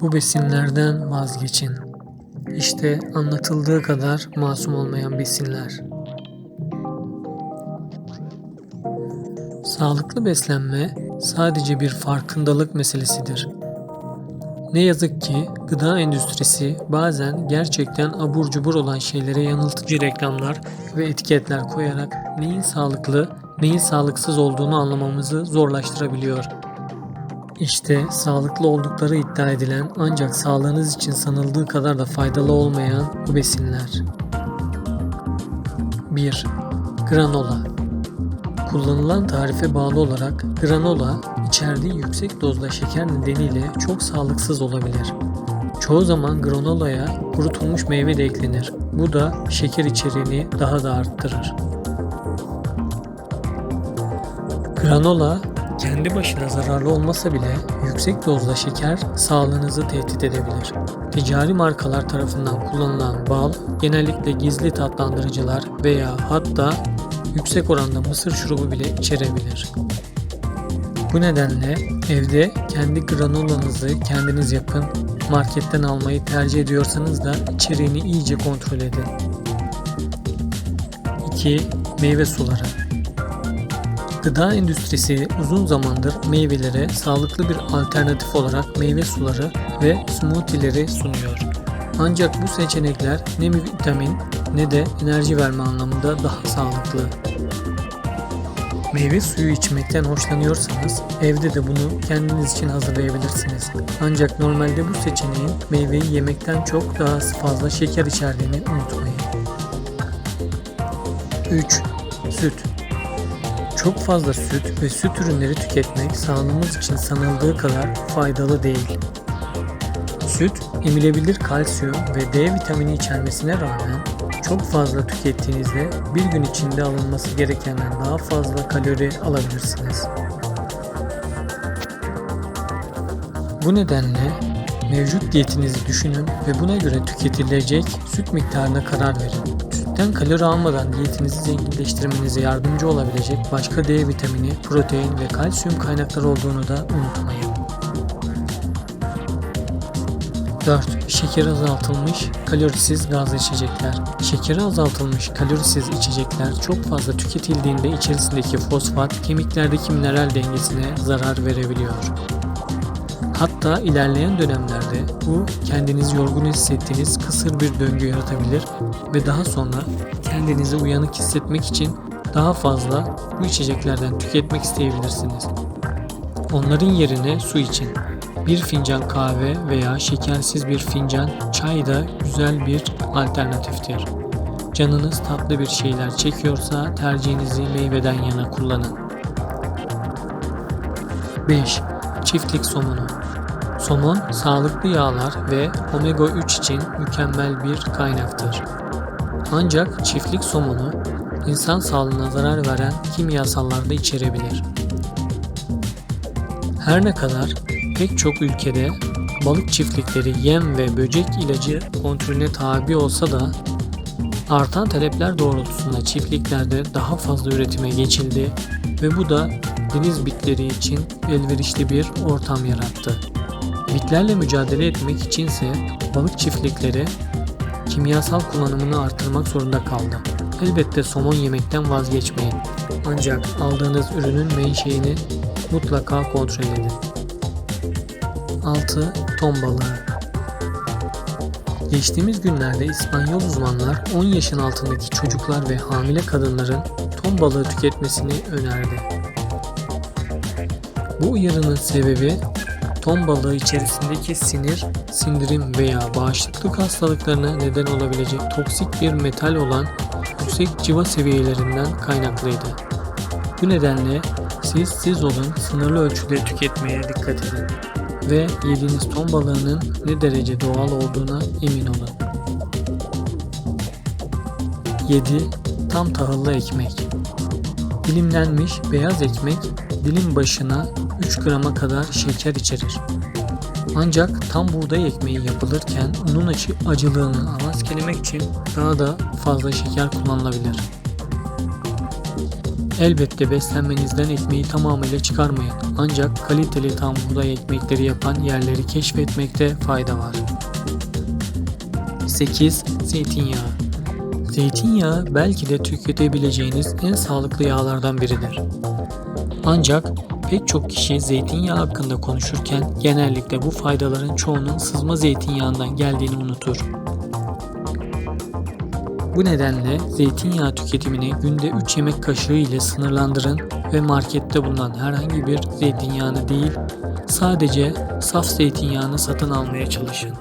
Bu besinlerden vazgeçin. İşte anlatıldığı kadar masum olmayan besinler. Sağlıklı beslenme sadece bir farkındalık meselesidir. Ne yazık ki gıda endüstrisi bazen gerçekten abur cubur olan şeylere yanıltıcı reklamlar ve etiketler koyarak neyin sağlıklı, neyin sağlıksız olduğunu anlamamızı zorlaştırabiliyor. İşte sağlıklı oldukları iddia edilen ancak sağlığınız için sanıldığı kadar da faydalı olmayan bu besinler. 1. Granola Kullanılan tarife bağlı olarak granola içerdiği yüksek dozda şeker nedeniyle çok sağlıksız olabilir. Çoğu zaman granolaya kurutulmuş meyve de eklenir. Bu da şeker içeriğini daha da arttırır. Granola kendi başına zararlı olmasa bile yüksek dozda şeker sağlığınızı tehdit edebilir. Ticari markalar tarafından kullanılan bal genellikle gizli tatlandırıcılar veya hatta yüksek oranda mısır şurubu bile içerebilir. Bu nedenle evde kendi granolanızı kendiniz yapın. Marketten almayı tercih ediyorsanız da içeriğini iyice kontrol edin. 2. Meyve suları Gıda endüstrisi uzun zamandır meyvelere sağlıklı bir alternatif olarak meyve suları ve smoothie'leri sunuyor. Ancak bu seçenekler ne vitamin ne de enerji verme anlamında daha sağlıklı. Meyve suyu içmekten hoşlanıyorsanız evde de bunu kendiniz için hazırlayabilirsiniz. Ancak normalde bu seçeneğin meyveyi yemekten çok daha fazla şeker içerdiğini unutmayın. 3. Süt çok fazla süt ve süt ürünleri tüketmek sağlığımız için sanıldığı kadar faydalı değil. Süt, emilebilir kalsiyum ve D vitamini içermesine rağmen çok fazla tükettiğinizde bir gün içinde alınması gerekenden daha fazla kalori alabilirsiniz. Bu nedenle mevcut diyetinizi düşünün ve buna göre tüketilecek süt miktarına karar verin. Sütten kalori almadan diyetinizi zenginleştirmenize yardımcı olabilecek başka D vitamini, protein ve kalsiyum kaynakları olduğunu da unutmayın. 4. Şeker azaltılmış, kalorisiz gazlı içecekler. Şekeri azaltılmış, kalorisiz içecekler çok fazla tüketildiğinde içerisindeki fosfat kemiklerdeki mineral dengesine zarar verebiliyor. Hatta ilerleyen dönemlerde bu kendinizi yorgun hissettiğiniz kısır bir döngü yaratabilir ve daha sonra kendinizi uyanık hissetmek için daha fazla bu içeceklerden tüketmek isteyebilirsiniz. Onların yerine su için. Bir fincan kahve veya şekersiz bir fincan çay da güzel bir alternatiftir. Canınız tatlı bir şeyler çekiyorsa tercihinizi meyveden yana kullanın. 5. Çiftlik somonu Somon, sağlıklı yağlar ve omega 3 için mükemmel bir kaynaktır. Ancak çiftlik somonu insan sağlığına zarar veren kimyasallar içerebilir. Her ne kadar pek çok ülkede balık çiftlikleri yem ve böcek ilacı kontrolüne tabi olsa da artan talepler doğrultusunda çiftliklerde daha fazla üretime geçildi ve bu da deniz bitleri için elverişli bir ortam yarattı. Bitlerle mücadele etmek içinse balık çiftlikleri kimyasal kullanımını artırmak zorunda kaldı. Elbette somon yemekten vazgeçmeyin. Ancak aldığınız ürünün menşeini mutlaka kontrol edin. 6. Ton balığı Geçtiğimiz günlerde İspanyol uzmanlar 10 yaşın altındaki çocuklar ve hamile kadınların ton balığı tüketmesini önerdi. Bu uyarının sebebi ton balığı içerisindeki sinir, sindirim veya bağışıklık hastalıklarına neden olabilecek toksik bir metal olan yüksek civa seviyelerinden kaynaklıydı. Bu nedenle siz siz olun sınırlı ölçüde tüketmeye dikkat edin ve yediğiniz ton balığının ne derece doğal olduğuna emin olun. 7. Tam tahıllı ekmek Dilimlenmiş beyaz ekmek dilim başına 3 grama kadar şeker içerir. Ancak tam buğday ekmeği yapılırken unun acı, acılığını maskelemek için daha da fazla şeker kullanılabilir. Elbette beslenmenizden ekmeği tamamıyla çıkarmayın. Ancak kaliteli tam buğday ekmekleri yapan yerleri keşfetmekte fayda var. 8. Zeytinyağı Zeytinyağı belki de tüketebileceğiniz en sağlıklı yağlardan biridir. Ancak pek çok kişi zeytinyağı hakkında konuşurken genellikle bu faydaların çoğunun sızma zeytinyağından geldiğini unutur. Bu nedenle zeytinyağı tüketimini günde 3 yemek kaşığı ile sınırlandırın ve markette bulunan herhangi bir zeytinyağını değil, sadece saf zeytinyağını satın almaya çalışın.